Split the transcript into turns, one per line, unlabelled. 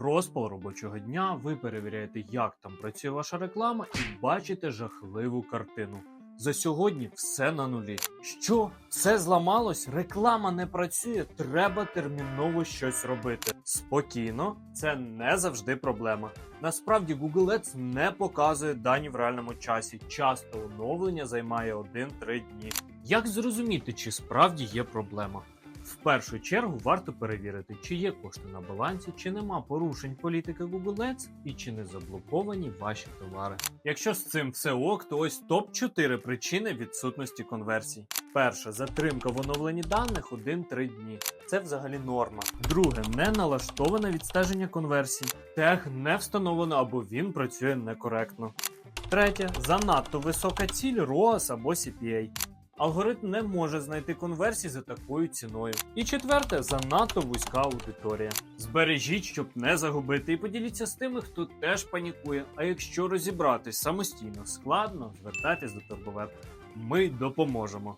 Розпал робочого дня, ви перевіряєте, як там працює ваша реклама, і бачите жахливу картину. За сьогодні все на нулі. Що? Все зламалось? Реклама не працює, треба терміново щось робити. Спокійно, це не завжди проблема. Насправді Google Ads не показує дані в реальному часі. Часто оновлення займає 1-3 дні. Як зрозуміти, чи справді є проблема? В першу чергу варто перевірити, чи є кошти на балансі, чи нема порушень політики Google Ads і чи не заблоковані ваші товари. Якщо з цим все ок, то ось топ 4 причини відсутності конверсій. Перше затримка в оновленні даних 1-3 дні. Це взагалі норма. Друге, не налаштоване відстеження конверсій. Тег не встановлено або він працює некоректно. Третє занадто висока ціль ROAS або CPA. Алгоритм не може знайти конверсії за такою ціною. І четверте, занадто вузька аудиторія. Збережіть, щоб не загубити, і поділіться з тими, хто теж панікує. А якщо розібратись самостійно складно, звертайтесь до Турбовеб. Ми допоможемо.